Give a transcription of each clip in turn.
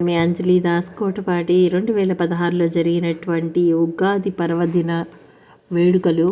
మీ అంజలి దాస్ కోటపాటి రెండు వేల పదహారులో జరిగినటువంటి ఉగాది పర్వదిన వేడుకలు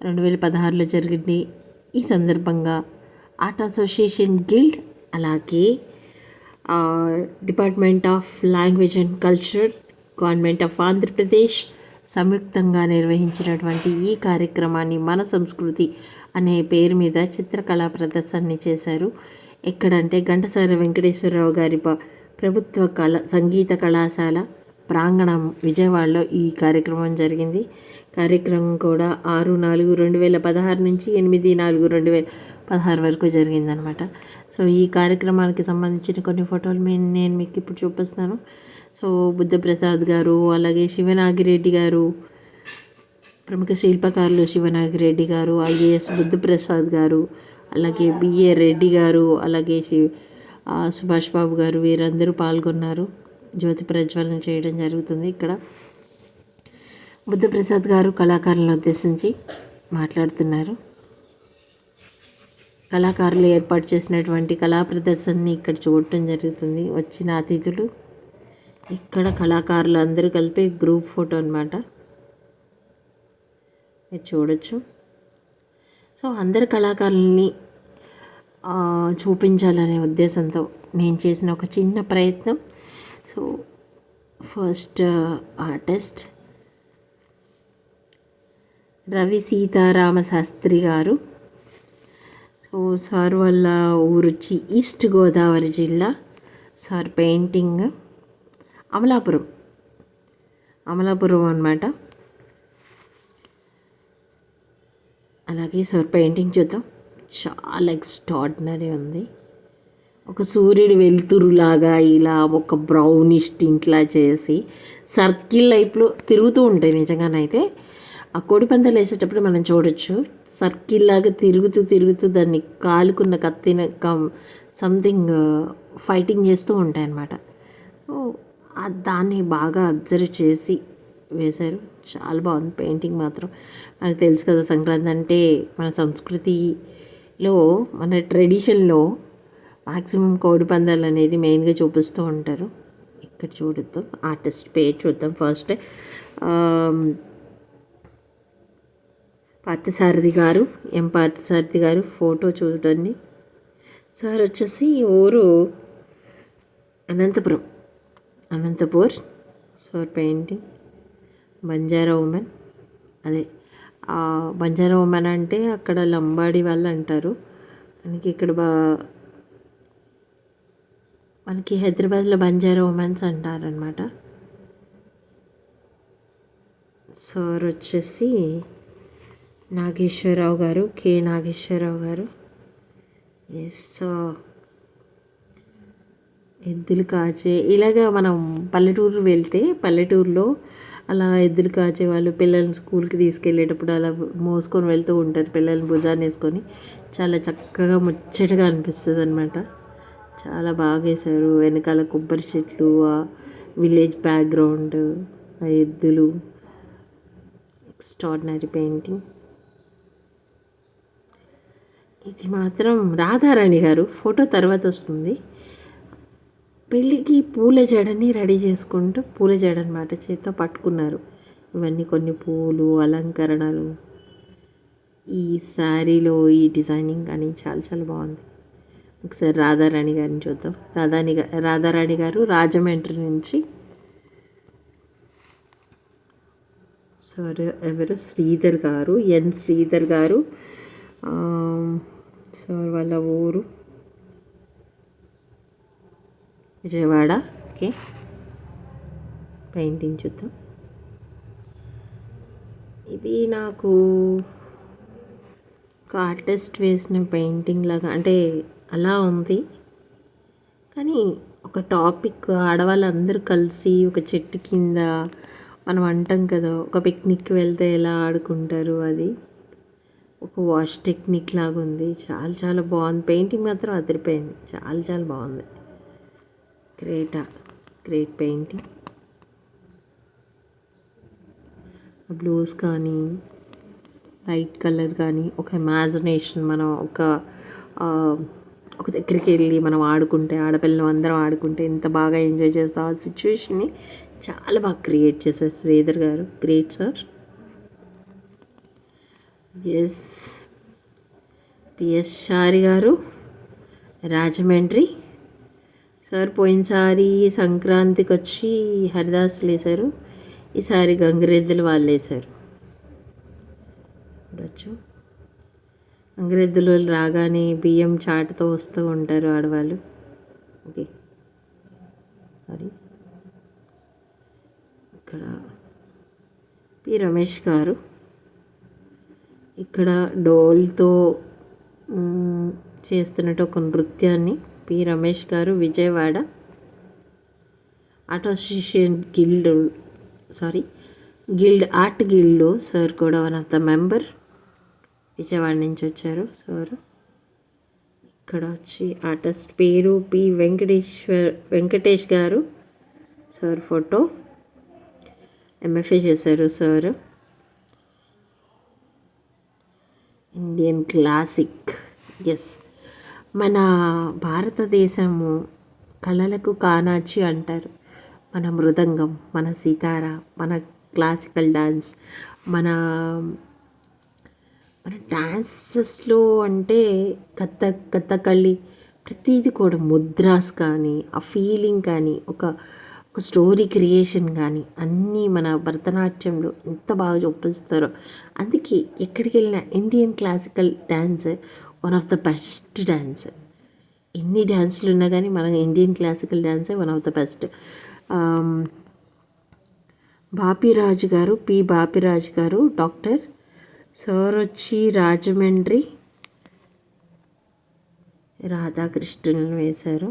రెండు వేల పదహారులో జరిగింది. ఈ సందర్భంగా ఆర్ట్ అసోసియేషన్ గిల్డ్ అలాగే department of language and culture government of Andhra Pradesh సంయుక్తంగా నిర్వహించినటువంటి ఈ కార్యక్రమాన్ని మన సంస్కృతి అనే పేరు మీద చిత్రకళా ప్రదర్శనని చేశారు. ఎక్కడంటే ఘంటసార వెంకటేశ్వరరావు గారి ప్రభుత్వ కళ సంగీత కళాశాల ప్రాంగణం విజయవాడలో ఈ కార్యక్రమం జరిగింది. కార్యక్రమం కూడా ఆరు నాలుగు రెండు వేల పదహారు నుంచి ఎనిమిది నాలుగు రెండు వేల పదహారు వరకు జరిగిందనమాట సో ఈ కార్యక్రమానికి సంబంధించిన కొన్ని ఫోటోలు మేము నేను మీకు ఇప్పుడు చూపిస్తాను. సో బుద్ధప్రసాద్ గారు అలాగే శివనాగిరెడ్డి గారు ప్రముఖ శిల్పకారులు శివనాగిరెడ్డి గారు ఐఏఎస్ బుద్ధప్రసాద్ గారు అలాగే బిఏ రెడ్డి గారు అలాగే శివ సుభాష్ బాబు గారు వీరందరూ పాల్గొన్నారు. జ్యోతి ప్రజ్వలన చేయడం జరుగుతుంది ఇక్కడ. బుద్ధప్రసాద్ గారు కళాకారులను ఉద్దేశించి మాట్లాడుతున్నారు. కళాకారులు ఏర్పాటు చేసినటువంటి కళా ప్రదర్శనని ఇక్కడ చూడటం జరుగుతుంది. వచ్చిన అతిథులు ఇక్కడ కళాకారులు అందరూ కలిపి గ్రూప్ ఫోటో అన్నమాట. మీరు చూడొచ్చు. సో అందరు కళాకారులని చూపించాలనే ఉద్దేశంతో నేను చేసిన ఒక చిన్న ప్రయత్నం. So first artist Ravi Seetharama Sastry గారు. సో సార్ వాళ్ళ ఊరు ఈస్ట్ గోదావరి జిల్లా. Sir painting. అమలాపురం. అమలాపురం అనమాట అలాగే సార్ పెయింటింగ్ చూద్దాం. చాలా ఎక్స్ట్రాడినరీ ఉంది. ఒక సూర్యుడు వెలుతురులాగా ఇలా ఒక బ్రౌనిష్ టింట్లా చేసి సర్కిల్ లైఫ్లో తిరుగుతూ ఉంటాయి నిజంగానైతే. ఆ కోడిపందాలు వేసేటప్పుడు మనం చూడొచ్చు. సర్కిల్ లాగా తిరుగుతూ తిరుగుతూ దాన్ని కాలుకున్న కత్తిన కం సంథింగ్ ఫైటింగ్ uh, చేస్తూ ఉంటాయి అన్నమాట. దాన్ని బాగా అబ్జర్వ్ చేసి వేశారు. చాలా బాగుంది. పెయింటింగ్ మాత్రం. మనకు తెలుసు కదా సంక్రాంతి అంటే మన సంస్కృతి లో మన ట్రెడిషన్లో మ్యాక్సిమం కోడి పందాలు అనేది మెయిన్గా చూపిస్తూ ఉంటారు. ఇక్కడ చూడద్దాం ఆర్టిస్ట్ పేరు చూద్దాం ఫస్ట్ పార్థసారథి గారు ఎం పార్థసారథి గారు ఫోటో చూడండి. సార్ వచ్చేసి ఊరు Anantapuram Anantapur sir painting Banjara women అదే. బంజారా ఉమెన్ అంటే అక్కడ లంబాడి వాళ్ళు అంటారు. మనకి ఇక్కడ బా మనకి హైదరాబాద్లో బంజారా ఉమెన్స్ అంటారనమాట సార్ వచ్చేసి నాగేశ్వరరావు గారు కె నాగేశ్వరరావు గారు. ఎస్ ఎద్దులు కాచే. ఇలాగా మనం పల్లెటూరు వెళ్తే పల్లెటూరులో అలా ఎద్దులు కాచేవాళ్ళు పిల్లల్ని స్కూల్కి తీసుకెళ్ళేటప్పుడు అలా మోసుకొని వెళ్తూ ఉంటారు పిల్లల్ని భుజాన్ని వేసుకొని. చాలా చక్కగా ముచ్చటగా అనిపిస్తుంది అనమాట చాలా బాగా వేశారు. వెనకాల కొబ్బరి చెట్లు ఆ విలేజ్ బ్యాక్గ్రౌండ్ ఆ ఎద్దులు. ఎక్స్ట్రాడినరీ పెయింటింగ్ ఇది మాత్రం రాధారాణి గారు. ఫోటో తర్వాత వస్తుంది. పెళ్ళికి పూల జడని రెడీ చేసుకుంటూ పూల జడ అనమాట చేత్తో పట్టుకున్నారు. ఇవన్నీ కొన్ని పూలు అలంకరణలు. ఈ శారీలో ఈ డిజైనింగ్ అని చాలా చాలా బాగుంది. ఒకసారి రాధారాణి గారిని చూద్దాం. రాధాని గా- రాధారాణి గారు రాజమండ్రి నుంచి సారీ ఎవరు? శ్రీధర్ గారు ఎన్ శ్రీధర్ గారు. సార్ వాళ్ళ ఊరు విజయవాడకి పెయింటింగ్ చూద్దాం. ఇది నాకు ఒక ఆర్టిస్ట్ వేసిన పెయింటింగ్ లాగా అంటే అలా ఉంది. కానీ ఒక టాపిక్ ఆడవాళ్ళందరూ కలిసి ఒక చెట్టు కింద మనం అంటాం కదా ఒక పిక్నిక్కి వెళ్తే ఎలా ఆడుకుంటారు అది. ఒక వాష్ టెక్నిక్ లాగా ఉంది. చాలా చాలా బాగుంది. పెయింటింగ్ మాత్రం అదిరిపోయింది. చాలా చాలా బాగుంది. క్రేటా గ్రేట్ పెయింటింగ్ బ్లూస్ కానీ లైట్ కలర్ కానీ ఒక ఇమాజినేషన్ మనం ఒక ఒక దగ్గరికి వెళ్ళి మనం ఆడుకుంటే ఆడపిల్లలు అందరం ఆడుకుంటే ఎంత బాగా ఎంజాయ్ చేస్తాం ఆ సిచ్యువేషన్ని చాలా బాగా క్రియేట్ చేశారు శ్రీధర్ గారు. Great sir S PS Shari గారు. రాజమండ్రి సార్ పోయినసారి సంక్రాంతికి వచ్చి హరిదాసులు వేశారు ఈసారి గంగిరెద్దులు వాళ్ళు వేశారు చూడొచ్చు గంగిరెద్దులు రాగానే బియ్యం చాటుతో వస్తూ ఉంటారు ఆడవాళ్ళు. ఓకే. సారీ. ఇక్కడ పి రమేష్ గారు. ఇక్కడ డోల్తో చేస్తున్నట్టు ఒక నృత్యాన్ని పి. రమేష్ గారు Vijayawada art association guild sorry guild art గిల్డ్లో sir కూడా one of the member. Vijayawada నుంచి వచ్చారు సార్. ఇక్కడ వచ్చి ఆర్టిస్ట్ పేరు పి. వెంకటేశ్వర్ వెంకటేష్ గారు సార్ ఫోటో. ఎంఎఫ్ఏ చేశారు సార్. Indian classic yes. మన భారతదేశము కళలకు కానాచి అంటారు. మన మృదంగం మన సితార మన క్లాసికల్ డాన్స్ మన మన డాన్సెస్లో అంటే కథ కథకళి ప్రతిదీ కూడా ముద్రాస్ కానీ ఆ ఫీలింగ్ కానీ ఒక ఒక స్టోరీ క్రియేషన్ కానీ అన్నీ మన భరతనాట్యంలో ఎంత బాగా చూపిస్తారో. అందుకే ఎక్కడికి వెళ్ళినా Indian classical dance one of the best dance ఎన్ని డ్యాన్స్లు ఉన్నా కానీ మన Indian classical డ్యాన్సే one of the best Bapiraju గారు పి బాపిరాజు గారు డాక్టర్ సార్ వచ్చి రాజమండ్రి రాధాకృష్ణులను వేశారు.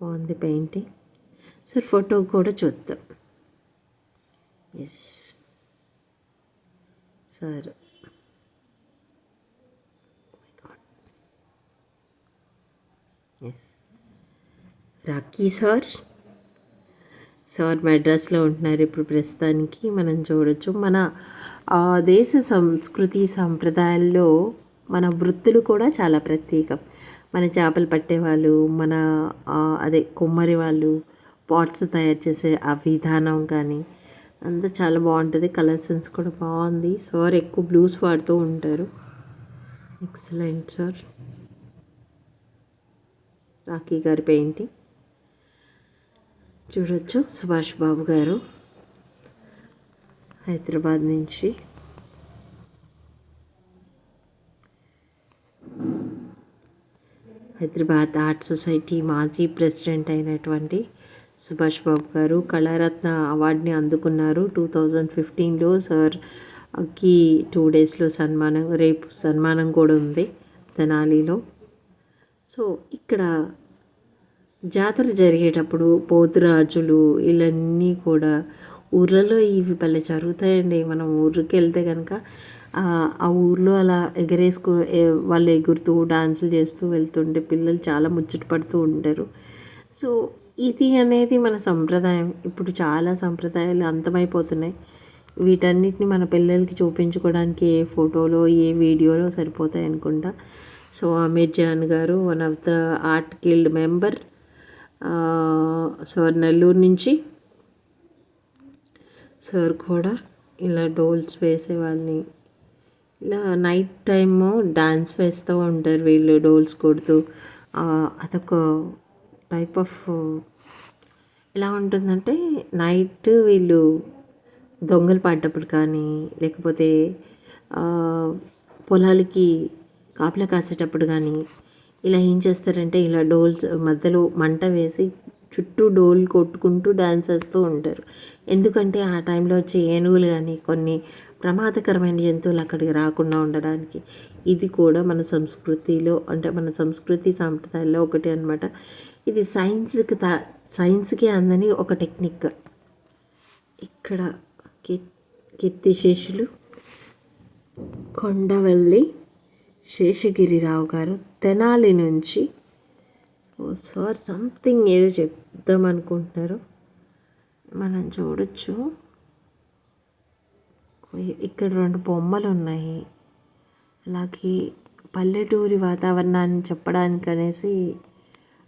బాగుంది పెయింటింగ్ సార్ ఫోటో కూడా చూద్దాం. Yes sir. Oh yes Rocky sir. Sir మెడ్రాస్లో ఉంటున్నారు ఇప్పుడు ప్రస్తుతానికి. మనం చూడొచ్చు. మన దేశ సంస్కృతి సాంప్రదాయాల్లో మన వృత్తులు కూడా చాలా ప్రత్యేకం. మన చేపలు పట్టేవాళ్ళు మన అదే కుమ్మరి వాళ్ళు పాట్స్ తయారు చేసే ఆ విధానం కానీ అంతా చాలా బాగుంటుంది. కలర్ సెన్స్ కూడా బాగుంది. సార్ ఎక్కువ బ్లూస్ వాడుతూ ఉంటారు. Excellent sir. రాఖీ గారి పెయింటింగ్. చూడొచ్చు సుభాష్ బాబు గారు హైదరాబాద్ నుంచి. హైదరాబాద్ ఆర్ట్ సొసైటీ మాజీ ప్రెసిడెంట్ అయినటువంటి సుభాష్ బాబు గారు కళారత్న అవార్డుని అందుకున్నారు. టూ థౌజండ్ ఫిఫ్టీన్లో సార్కి టూ డేస్లో సన్మానం రేపు సన్మానం కూడా ఉంది తెనాలిలో. సో ఇక్కడ జాతర జరిగేటప్పుడు పోతురాజులు ఇవన్నీ కూడా ఊర్లలో ఇవి భలే జరుగుతాయండి. మనం ఊరికి వెళ్తే కనుక ఆ ఊర్లో అలా ఎగరేసుకు వాళ్ళు ఎగురుతూ డాన్సులు చేస్తూ వెళ్తుంటే పిల్లలు చాలా ముచ్చట పడుతూ ఉంటారు. సో ఇది అనేది మన సంప్రదాయం. ఇప్పుడు చాలా సంప్రదాయాలు అంతమైపోతున్నాయి. వీటన్నిటిని మన పిల్లలకి చూపించుకోవడానికి ఏ ఫోటోలో ఏ వీడియోలో సరిపోతాయి అనుకుంటా. సో అమీర్ జాన్ గారు one of the art guild member sir Nellore నుంచి. సార్ కూడా ఇలా డోల్స్ వేసే వాళ్ళని. ఇలా నైట్ టైము డాన్స్ వేస్తూ ఉంటారు వీళ్ళు డోల్స్ కొడుతూ. అదొక టైప్ ఆఫ్ ఎలా ఉంటుందంటే నైట్ వీళ్ళు దొంగలు పడ్డప్పుడు కానీ లేకపోతే పొలాలకి కాపలా కాసేటప్పుడు కానీ ఇలా ఏం చేస్తారంటే ఇలా డోల్స్ మధ్యలో మంట వేసి చుట్టూ డోల్ కొట్టుకుంటూ డ్యాన్స్ వేస్తూ ఉంటారు. ఎందుకంటే ఆ టైంలో వచ్చే ఏనుగులు కానీ కొన్ని ప్రమాదకరమైన జంతువులు అక్కడికి రాకుండా ఉండడానికి. ఇది కూడా మన సంస్కృతిలో అంటే మన సంస్కృతి సాంప్రదాయాల్లో ఒకటి అనమాట ఇది సైన్స్కి తా సైన్స్కి అందని ఒక టెక్నిక్. ఇక్కడ కీ- కీర్తిశేషులు కొండవల్లి శేషగిరిరావు గారు తెనాలి నుంచి ఓ సార్ సంథింగ్ ఏదో చెప్దాం అనుకుంటున్నారు. మనం చూడొచ్చు. ఇక్కడ రెండు బొమ్మలు ఉన్నాయి అలాగే పల్లెటూరి వాతావరణాన్ని చెప్పడానికి అనేసి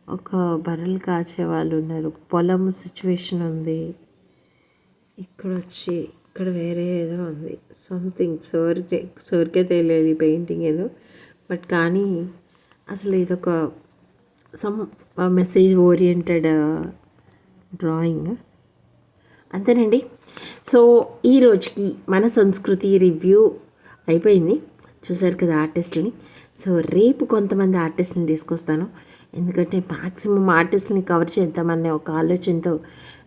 ఒక బర్రెలు కాచే వాళ్ళు ఉన్నారు పొలం సిచ్యువేషన్ ఉంది. ఇక్కడ వచ్చి ఇక్కడ వేరే ఏదో ఉంది. సంథింగ్ సోరికే సోరికే తెలియదు ఈ పెయింటింగ్ ఏదో. బట్ కానీ అసలు ఇదొక సమ్ మెసేజ్ ఓరియంటెడ్ డ్రాయింగ్ అంతేనండి? సో ఈ రోజుకి మన సంస్కృతి రివ్యూ అయిపోయింది. చూసారు కదా ఆర్టిస్టుని. సో రేపు కొంతమంది ఆర్టిస్ట్ని తీసుకొస్తాను. ఎందుకంటే మ్యాక్సిమం ఆర్టిస్ట్ని కవర్ చేద్దామనే ఒక ఆలోచనతో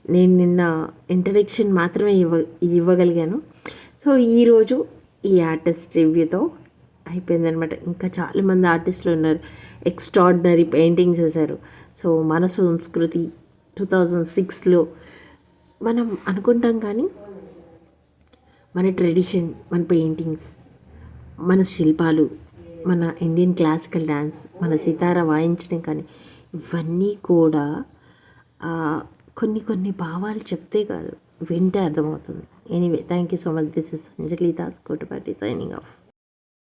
నేను నిన్న ఇంట్రడక్షన్ మాత్రమే ఇవ్వ ఇవ్వగలిగాను. సో ఈరోజు ఈ ఆర్టిస్ట్ రివ్యూతో అయిపోయిందనమాట ఇంకా చాలామంది ఆర్టిస్టులు ఉన్నారు. ఎక్స్ట్రాడినరీ పెయింటింగ్స్ వేశారు. సో మన సంస్కృతి టూ థౌజండ్ సిక్స్లో మనం అనుకుంటాం కానీ మన ట్రెడిషన్ మన పెయింటింగ్స్ మన శిల్పాలు మన ఇండియన్ క్లాసికల్ డ్యాన్స్ మన సితార వాయించడం కానీ ఇవన్నీ కూడా కొన్ని కొన్ని భావాలు చెప్తే కాదు వింటే అర్థమవుతుంది. Anyway thank you so much this is Anjali Das Kotapati signing off